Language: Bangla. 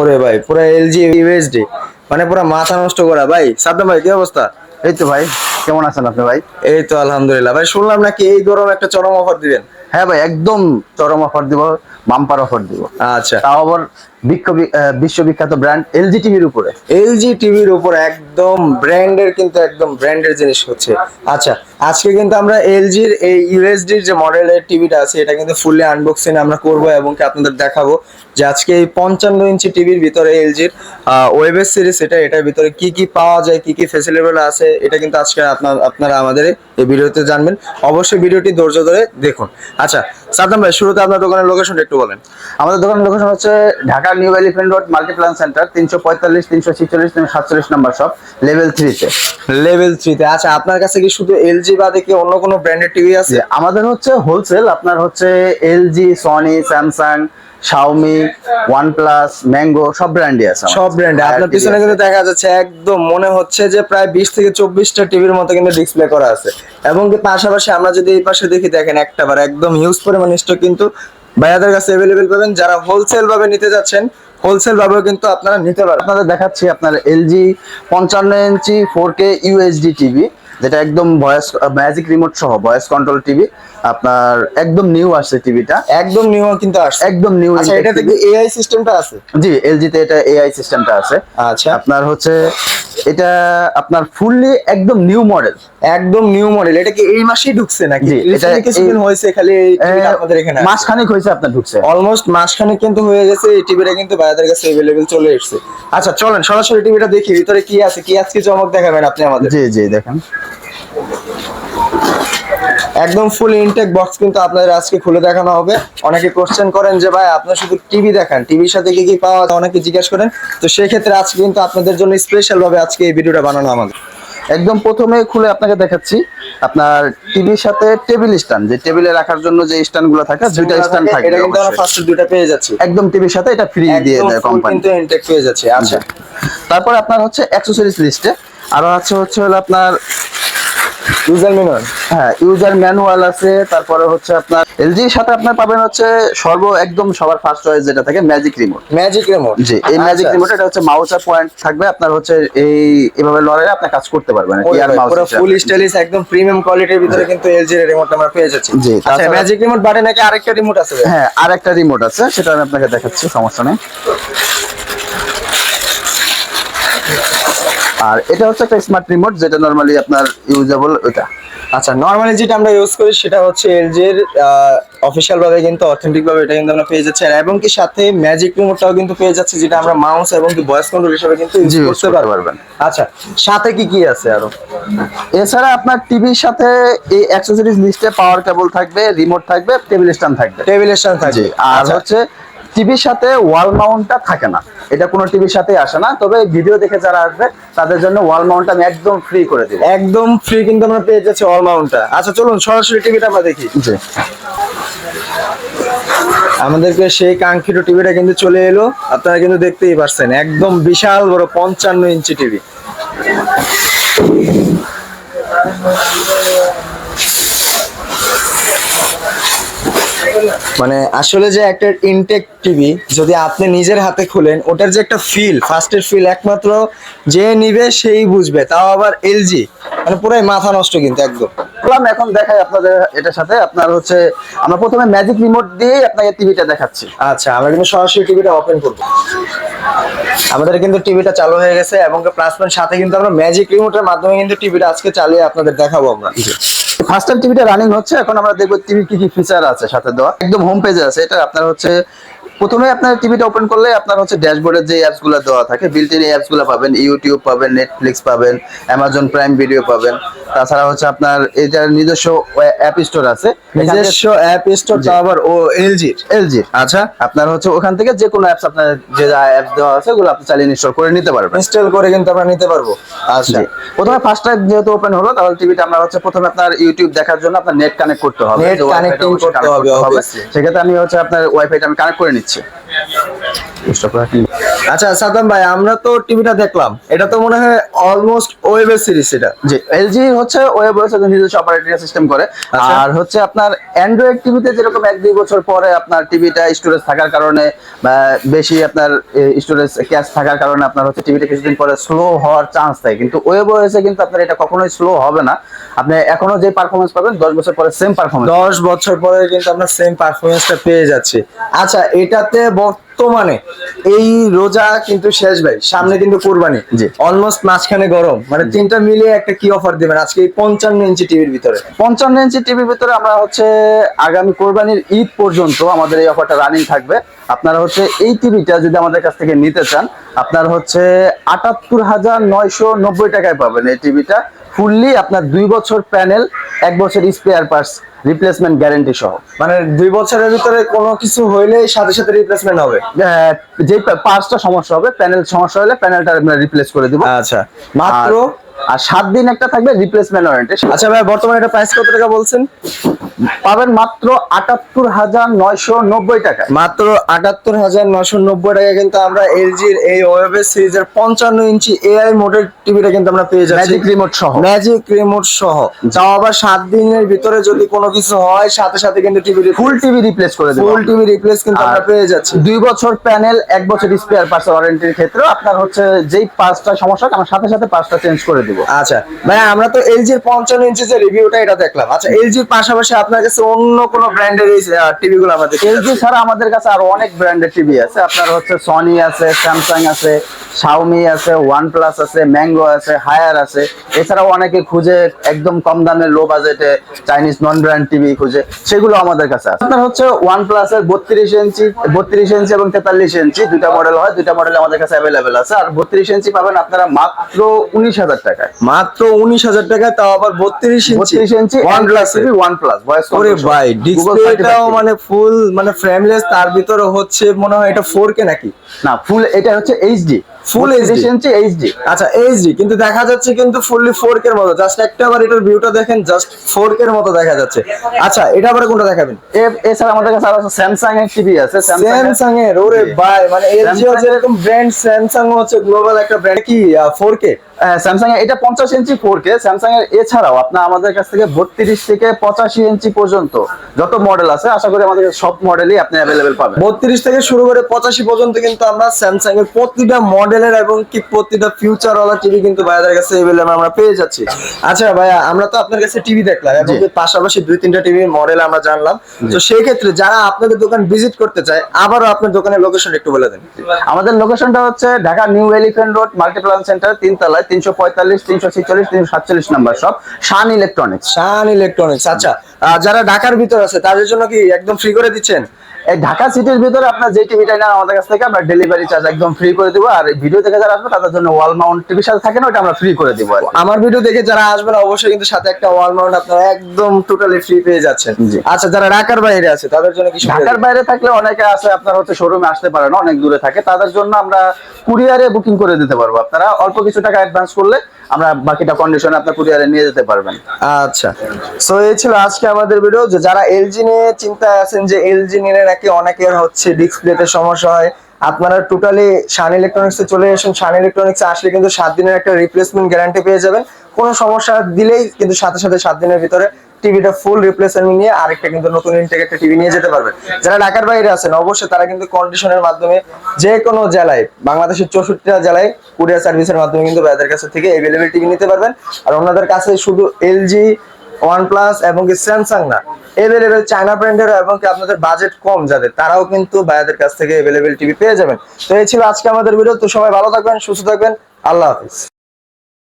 ওরে ভাই পুরো এলজি ইউএসডি মানে পুরো মাথা নষ্ট করা। ভাই সাদ্দাম ভাই কি অবস্থা? এই তো ভাই কেমন আছেন আপনি ভাই? এই তো আলহামদুলিল্লাহ। ভাই শুনলাম নাকি এই গরম একটা চরম অফার দিবেন? হ্যাঁ ভাই একদম চরম অফার দিব। বাম্পার অফার দিব। আচ্ছা। তাও আবার বিশ্ববিখ্যাত ব্র্যান্ড এলজি টিভির উপরে। এলজি টিভির উপরে একদম ব্র্যান্ডের কিন্তু একদম ব্র্যান্ডের জিনিস হচ্ছে। আচ্ছা আজকে কিন্তু আমরা এলজির এই ইউএসডির যে মডেলের টিভিটা আছে এটা কিন্তু ফুললি আনবক্সিং আমরা করব এবং কি আপনাদের দেখাবো যে আজকে এই পঞ্চান্ন ইঞ্চি টিভির ভিতরে এলজির ওয়েবের সিরিজ এটা এটার ভিতরে কি কি পাওয়া যায় কি কি ফেসিলেবল আছে এটা কিন্তু আজকে আপনার আপনারা আমাদের এই ভিডিওতে জানবেন। অবশ্যই ভিডিওটি ধৈর্য ধরে দেখুন। আচ্ছা সাদ্দাম ভাই শুরুতে আপনার দোকানের লোকেশনটা একটু বলেন। আমাদের দোকানের লোকেশন হচ্ছে Dhaka new elephant road Multiplan Centre তিনশো পঁয়তাল্লিশ তিনশো ছিচল্লিশ তিনশো সাতচল্লিশ নাম্বার সব লেভেল থ্রিতে লেভেল থ্রিতে আচ্ছা আপনার কাছে কি শুধু এলজি বাদে কি অন্য কোনো ব্র্যান্ডের টিভি আছে? আমাদের হচ্ছে হোলসেল আপনার হচ্ছে LG Sony Samsung Xiaomi OnePlus mango সব ব্র্যান্ডই আছে সব ব্র্যান্ড আপনার পিছনে কিন্তু দেখা যাচ্ছে একদম মনে হচ্ছে যে প্রায় বিশ থেকে চব্বিশটা টিভির মতো কিন্তু ডিসপ্লে করা আছে। এবং কি পাশাপাশি আমরা যদি এই পাশে দেখি দেখেন একটা বার একদম হিউজ পরিমাণ স্টক কিন্তু ভাইয়াদের কাছে অ্যাভেলেবেল পাবেন। যারা হোলসেল ভাবে নিতে যাচ্ছেন হোলসেল ভাবেও কিন্তু আপনারা নিতে পারেন। আপনাদের দেখাচ্ছি আপনার এলজি পঞ্চান্ন inch four K USD TV যেটা একদম ভয়েস ম্যাজিক রিমোট সহ ভয়েস কন্ট্রোল টিভি আপনার একদম নিউ আসছে টিভিটা একদম নিউ কিন্তু আসছে। একদম নিউ আচ্ছা এটা কি এআই সিস্টেমটা আছে? জি এলজি তে এটা এআই সিস্টেমটা আছে। আচ্ছা। আপনার হচ্ছে এটা আপনার ফুললি একদম নিউ মডেল একদম নিউ মডেল এটা কি এই মাসেই ঢুকছে নাকি? জি, এটা কিছুদিন হয়েছে খালি আপনাদের এখানে মাস খানিক হয়েছে আপনার ঢুকছে। অলমোস্ট মাসখানেক কিন্তু হয়ে গেছে এই টিভিটা কিন্তু বাজারের কাছে অ্যাভেলেবেল চলে এসেছে। আচ্ছা চলেন সরাসরি টিভিটা দেখি ভিতরে কি আছে কি আজকে চমক দেখাবেন আপনি আমাদের? জি জি দেখেন। একদম ফুল ইনটেক বক্স কিন্তু আপনাদের আজকে খুলে দেখানো হবে। অনেকে কোশ্চেন করেন যে ভাই আপনার শুধু টিভি দেখান টিভির সাথে কি কি পাওয়া যায়? অনেকে জিজ্ঞেস করেন। তো সেক্ষেত্রে আজকে কিন্তু আপনাদের জন্য স্পেশাল ভাবে আজকে এই ভিডিওটা বানানো আমাদের। একদম প্রথমে খুলে আপনাকে দেখাচ্ছি। আপনার টিভির সাথে টেবিল স্ট্যান্ড যে টেবিলে রাখার জন্য যে স্ট্যান্ডগুলো থাকে দুইটা স্ট্যান্ড থাকে এটা কিন্তু আমরা ফার্স্ট দুটো পেয়ে যাচ্ছি। একদম টিভির সাথে এটা ফ্রি দিয়ে দেয় কোম্পানি কিন্তু ইনটেক পেয়ে যাচ্ছে আচ্ছা। তারপর আপনার হচ্ছে অ্যাক্সেসরিজ লিস্টে আরও আছে হচ্ছে হলো আপনার ইউজার মেনুয়াল হ্যাঁ ইউজার ম্যানুয়াল আছে তারপরে হচ্ছে আপনার এলজি এলজির সাথে আপনার পাবেন হচ্ছে সর্ব একদম সবার ফার্স্ট চয়েস যেটা থাকে ম্যাজিক রিমোট ম্যাজিক রিমোট জি এই ম্যাজিক রিমোট এটা হচ্ছে মাউস আর পয়েন্ট থাকবে আপনার হচ্ছে এই এভাবে লড়াইয়ে আপনি কাজ করতে পারবেন ইয়ার মাউস পুরো ফুল স্টাইলিশ একদম প্রিমিয়াম কোয়ালিটির ভিতরে কিন্তু এলজি এর রিমোট আমরা পেয়ে যাচ্ছি। জি, আচ্ছা ম্যাজিক রিমোট বাটে নাকি আরেকটা রিমোট আছে? হ্যাঁ আর একটা রিমোট আছে সেটা আমি আপনাকে দেখাচ্ছি সমস্যা নেই। আর এটা হচ্ছে একটা স্মার্ট রিমোট যেটা নরমালি আপনার ইউজেবল ওটা। আচ্ছা নরমালি যেটা আমরা ইউজ করি সেটা হচ্ছে এলজি এর অফিসিয়াল ভাবে কিন্তু অথেন্টিক ভাবে এটা কিন্তু আমরা পেয়ে যাচ্ছি। আর এবং কি সাথে ম্যাজিক রিমোটটাও কিন্তু পেয়ে যাচ্ছে যেটা আমরা মাউস এবং কি ভয়েস কন্ট্রোল হিসেবে কিন্তু ইউজ করতে পারবেন। আচ্ছা সাথে কি কি আছে আরও? এছাড়া আপনার টিভির সাথে এই অ্যাক্সেসরিজ লিস্টে পাওয়ার কেবল থাকবে রিমোট থাকবে টেবিল স্ট্যান্ড থাকবে। টেবিল সাথে থাকবে। আর আচ্ছা, হচ্ছে টিভির সাথে ওয়াল মাউন্টটা থাকে না। এটা কোনো টিভির সাথে আসে না তবে ভিডিও দেখে যারা আসবে তাদের জন্য ওয়াল মাউন্ট আমি একদম ফ্রি করে দিব। একদম ফ্রি কিন্তু আমরা পেয়ে যাচ্ছি ওয়াল মাউন্টটা। আচ্ছা চলুন সরাসরি টিভিটা আমরা দেখি। জি। আমাদেরকে সেই কাঙ্ক্ষিত টিভিটা কিন্তু চলে এলো। আপনারা কিন্তু দেখতেই পারছেন একদম বিশাল বড় পঞ্চান্ন ইঞ্চি টিভি। মানে আসলে যে একটা ইনটেক টিভি যদি আপনি নিজের হাতে খুলেন ওটার যে একটা ফিল ফার্স্টের ফিল একমাত্র যে নিবে সেই বুঝবে তাও আবার এলজি মানে পুরাই মাথা নষ্ট কিন্তু একদম। বললাম এখন দেখাই আপনাদের এটার সাথে। আপনার হচ্ছে আমরা প্রথমে ম্যাজিক রিমোট দিয়ে আপনাকে টিভিটা দেখাচ্ছি। আচ্ছা আমরা কিন্তু সরাসরি টিভিটা ওপেন করব। আমাদের কিন্তু টিভিটা চালু হয়ে গেছে এবং প্লাস পয়েন্ট সাথে কিন্তু আমরা ম্যাজিক রিমোটের মাধ্যমে কিন্তু টিভিটা আজকে চালিয়ে আপনাদের দেখাবো আমরা। ফার্স্ট টাইম টিভিটা রানিং হচ্ছে, এখন আমরা দেখব টিভি কি কি ফিচার আছে সাথে দেওয়া। একদম হোম পেজে আছে, এটা আপনার হচ্ছে, প্রথমে আপনার টিভিটা ওপেন করলে আপনার হচ্ছে ড্যাশবোর্ডের যে অ্যাপসগুলো দেওয়া থাকে বিল্ট ইনগুলো পাবেন ইউটিউব পাবেন নেটফ্লিক্স পাবেন অ্যামাজন প্রাইম ভিডিও পাবেন। তাছাড়া হচ্ছে আপনার এটার নিজস্ব অ্যাপ স্টোর আছে নিজস্ব অ্যাপ স্টোর তো আবার ও এলজির এলজি আচ্ছা আপনার হচ্ছে ওখান থেকে যে কোনো অ্যাপস আপনার যে যা অ্যাপস দেওয়া আছে ওগুলো আপনি চালিয়ে ইনস্টল করে নিতে পারবেন। ইনস্টল করে কিন্তু আমরা নিতে পারব। আচ্ছা। প্রথমে ফার্স্ট টাইম যেহেতু ওপেন হলো তাহলে টিভিটা আমরা হচ্ছে প্রথমে আপনার ইউটিউব দেখার জন্য আপনার নেট কানেক্ট করতে হবে। Net যে Wi-Fi টা connecting অবশ্যই করতে হবে, সেক্ষেত্রে আমি হচ্ছে আপনার ওয়াইফাইটা আমি কানেক্ট করে নিচ্ছি। আচ্ছা সাদাম ভাই আমরা তো টিভিটা দেখলাম। এটা তো মনে হয় অলমোস্ট ওয়েবের সিরিজ এটা। জি এলজি হচ্ছে ওয়েব ওয়েস নিজস্ব অপারেটিং সিস্টেম করে। আচ্ছা। আর হচ্ছে আপনার অ্যান্ড্রয়েড টিভিতে যেরকম এক দুই বছর পরে আপনার টিভিটা স্টোরেজ থাকার কারণে বেশি আপনার স্টোরেজ ক্যাশ থাকার কারণে আপনার হচ্ছে টিভিটা কিছুদিন পরে স্লো হওয়ার চান্স থাকে কিন্তু ওয়েব ওয়েসে কিন্তু আপনার এটা কখনোই স্লো হবে না। আপনি এখনও যে পারফরমেন্স পাবেন দশ বছর পরে সেম পারফরমেন্স দশ বছর পরে কিন্তু আমরা সেম পারফরমেন্সটা পেয়ে যাচ্ছি। আচ্ছা এটাতে বর্তমানে এই রোজা কিন্তু শেষ ভাই সামনে কিন্তু কুরবানি। জি। অলমোস্ট মাঝখানে গরম মানে তিনটা মিলিয়ে একটা কি অফার দিবেন আজকে এই পঞ্চান্ন ইঞ্চি টিভির ভিতরে? পঞ্চান্ন ইঞ্চি টিভির ভিতরে আমরা হচ্ছে আগামী কোরবানির ঈদ পর্যন্ত আমাদের এই অফারটা রানিং থাকবে। আপনারা হচ্ছে এই টিভিটা যদি আমাদের কাছ থেকে নিতে চান আপনার হচ্ছে আটাত্তর হাজার নয়শো নব্বই টাকায় পাবেন এই টিভিটা। ফুললি আপনার দুই বছর প্যানেল এক বছর স্পেয়ার পার্টস রিপ্লেসমেন্ট গ্যারান্টি সহ। মানে দুই বছরের ভিতরে কোনো কিছু হইলে সাথে সাথে রিপ্লেসমেন্ট হবে? আহ, যে পার্টসটা সমস্যা হবে প্যানেল সমস্যা হলে প্যানেলটা আমরা রিপ্লেস করে দিব। আচ্ছা মাত্র আর সাত দিন একটা থাকবে রিপ্লেসমেন্ট ওয়ারেন্টি আচ্ছা ভাই বর্তমানে এটা প্রাইস কত টাকা বলছেন? পাবেন মাত্র আটাত্তর হাজার নয়শো নব্বই টাকায় মাত্র আটাত্তর হাজার নশো নব্বই টাকা কিন্তু আমরা এলজির এই ওয়েবের সিরিজের পঞ্চান্ন ইঞ্চি এআই মোডের টিভিটা কিন্তু আমরা পেয়ে যাচ্ছি। ম্যাজিক রিমোট সহ। ম্যাজিক রিমোট সহ। তাও আবার সাত দিনের ভিতরে যদি কোনো কিছু হয় সাথে সাথে কিন্তু টিভি ফুল টিভি রিপ্লেস করে দেবো। ফুল টিভি রিপ্লেস কিন্তু আমরা পেয়ে যাচ্ছি। দুই বছর প্যানেল এক বছর স্পেয়ার পার্টস ওয়ারেন্টির ক্ষেত্রে আপনার হচ্ছে যেই পাঁচটা সমস্যা আমরা সাথে সাথে পাঁচটা চেঞ্জ করে দিব। আচ্ছা ভাই আমরা তো এলজির পঞ্চান্ন ইঞ্চি যে রিভিউটা এটা দেখলাম। আচ্ছা এলজির পাশাপাশি আপনার কাছে অন্য কোনো ব্র্যান্ডের এই টিভি গুলো আমাদের এলজি ছাড়া আমাদের কাছে আরও অনেক ব্র্যান্ডের টিভি আছে। আপনার হচ্ছে সনি আছে স্যামসাং আছে শাওমি আছে ওয়ান প্লাস আছে ম্যাঙ্গো আছে হায়ার আছে। এছাড়াও অনেকে খুঁজে একদম কম দামের লো বাজেটে চাইনিজ নন ব্র্যান্ড টিভি খুঁজে। সেগুলো আমাদের কাছে আছে। আপনার হচ্ছে ওয়ান প্লাসের বত্রিশ ইঞ্চি বত্রিশ ইঞ্চি এবং তেতাল্লিশ ইঞ্চি দুইটা মডেল হয় দুইটা মডেল আমাদের কাছে অ্যাভেলেবেল আছে। আর বত্রিশ ইঞ্চি পাবেন আপনারা মাত্র উনিশ হাজার টাকায়। মাত্র উনিশ হাজার টাকা তাও আবার বত্রিশ ইঞ্চি। ইঞ্চি ওয়ান প্লাস ওয়ান প্লাস ওরে ভাই ডিসপ্লেটাও মানে ফুল মানে ফ্রেমলেস তার ভিতরে হচ্ছে মনে হয় এটা ফোর কে নাকি? না ফুল এটা হচ্ছে এইচডি HD ইঞ্চি এইচডি আচ্ছা এইচডি কিন্তু দেখা যাচ্ছে কিন্তু ফুললি ফোর কে মতো। জাস্ট একটা আবার এটার ভিউটা দেখেন জাস্ট ফোর কে মতো দেখা যাচ্ছে। আচ্ছা এটা আবার কোনটা দেখাবেন? এছাড়া আমাদের কাছে আরও স্যামসাং এর টিভি আছে স্যামসাং এর ওরে ভাই মানে এলজি Samsung- যেরকম ব্র্যান্ড স্যামসাং হচ্ছে গ্লোবাল একটা ব্র্যান্ড কি ফোর কে স্যামসাং এর এটা পঞ্চাশ ইঞ্চি ফোর কে স্যামসাং এর এছাড়াও আপনার আমাদের কাছ থেকে বত্রিশ থেকে পঁচাশি ইঞ্চি পর্যন্ত যত মডেল আছে আশা করি আমাদের সব মডেলই আপনি অ্যাভেলেবেল পাবেন। বত্রিশ থেকে শুরু করে পঁচাশি পর্যন্ত কিন্তু আমরা স্যামসাং এর প্রতিটা মডেলের এবং কি প্রতিটা ফিউচার ওয়ালা টিভি কিন্তু ভাইয়াদের কাছে এভেলেবল আমরা পেয়ে যাচ্ছি। আচ্ছা ভাইয়া আমরা তো আপনার কাছে টিভি দেখলাম এবং পাশাপাশি দুই তিনটা টিভির মডেল আমরা জানলাম। তো সেই ক্ষেত্রে যারা আপনাদের দোকান ভিজিট করতে চায় আবারও আপনার দোকানের লোকেশন একটু বলে দেন। আমাদের লোকেশনটা হচ্ছে Dhaka New Elephant Road Multiplan Center তিনতলায় তিনশো পঁয়তাল্লিশ তিনশো ছিচল্লিশ তিনশো সাতচল্লিশ নাম্বার সব শান ইলেকট্রনিক্স শান ইলেকট্রনিক্স আচ্ছা। যারা ঢাকার ভিতর আছে তাদের জন্য কি একদম ফ্রি করে দিচ্ছেন? এই ঢাকা সিটির ভিতরে আপনার যে টিভিটা নেন আমাদের কাছ থেকে আমরা ডেলিভারি চার্জ একদম ফ্রি করে দিব আর ভিডিও থেকে যারা আসবে তাদের জন্য ওয়াল মাউন্ট টিভির সাথে থাকে না ওটা আমরা ফ্রি করে দিব আমার ভিডিও দেখে যারা আসবেন অবশ্যই কিন্তু সাথে একটা ওয়াল মাউন্ট আপনারা একদম টোটালি ফ্রি পেয়ে যাচ্ছেন। আচ্ছা যারা ঢাকার বাইরে আছে তাদের জন্য কি সুবিধা? ঢাকার বাইরে থাকলে অনেকে আছে আপনার হচ্ছে শোরুমে আসতে পারে না অনেক দূরে থাকে। তাদের জন্য আমরা কুরিয়ারে বুকিং করে দিতে পারব আপনারা। অল্প কিছু টাকা অ্যাডভান্স করলে আমরা বাকিটা কন্ডিশনে আপনার কুরিয়ারে নিয়ে যেতে পারবেন। আচ্ছা। সো এই ছিল আজকে আমাদের ভিডিও যে যারা এলজি নিয়ে চিন্তা আছেন যে এলজি নিলে নাকি অনেকের হচ্ছে ডিসপ্লেতে সমস্যা হয় আপনারা টোটালি শান ইলেকট্রনিক্স চলে আসুন শান ইলেকট্রনিক্স আসলে কিন্তু সাত দিনের একটা রিপ্লেসমেন্ট গ্যারান্টি পেয়ে যাবেন। কোনো সমস্যা দিলেই কিন্তু সাথে সাথে সাত দিনের ভিতরে টিভিটা ফুল রিপ্লেসমেন্ট নিয়ে আরেকটা কিন্তু নতুন ইনটেক একটা টিভি নিয়ে যেতে পারবেন। যারা ঢাকার বাইরে আছেন, অবশ্যই তারা কিন্তু কন্ডিশনের মাধ্যমে যে কোনো জেলায়, বাংলাদেশের চৌষট্টিটা জেলায় কুরিয়ার সার্ভিসের মাধ্যমে কিন্তু ভাইদের কাছে থেকে এভেলেবেল টিভি নিতে পারবেন। আর ওনাদের কাছে শুধু এলজি ওয়ানপ্লাস এবং কি স্যামসাং না। এভেলেবেল চায়না ব্র্যান্ডের এবং কি আপনাদের বাজেট কম যাদের, তারাও কিন্তু ভাইয়াদের কাছ থেকে এভেলেবেল টিভি পেয়ে যাবেন। তো এই ছিল আজকে আমাদের ভিডিও তো সবাই ভালো থাকবেন, সুস্থ থাকবেন। আল্লাহ হাফিজ।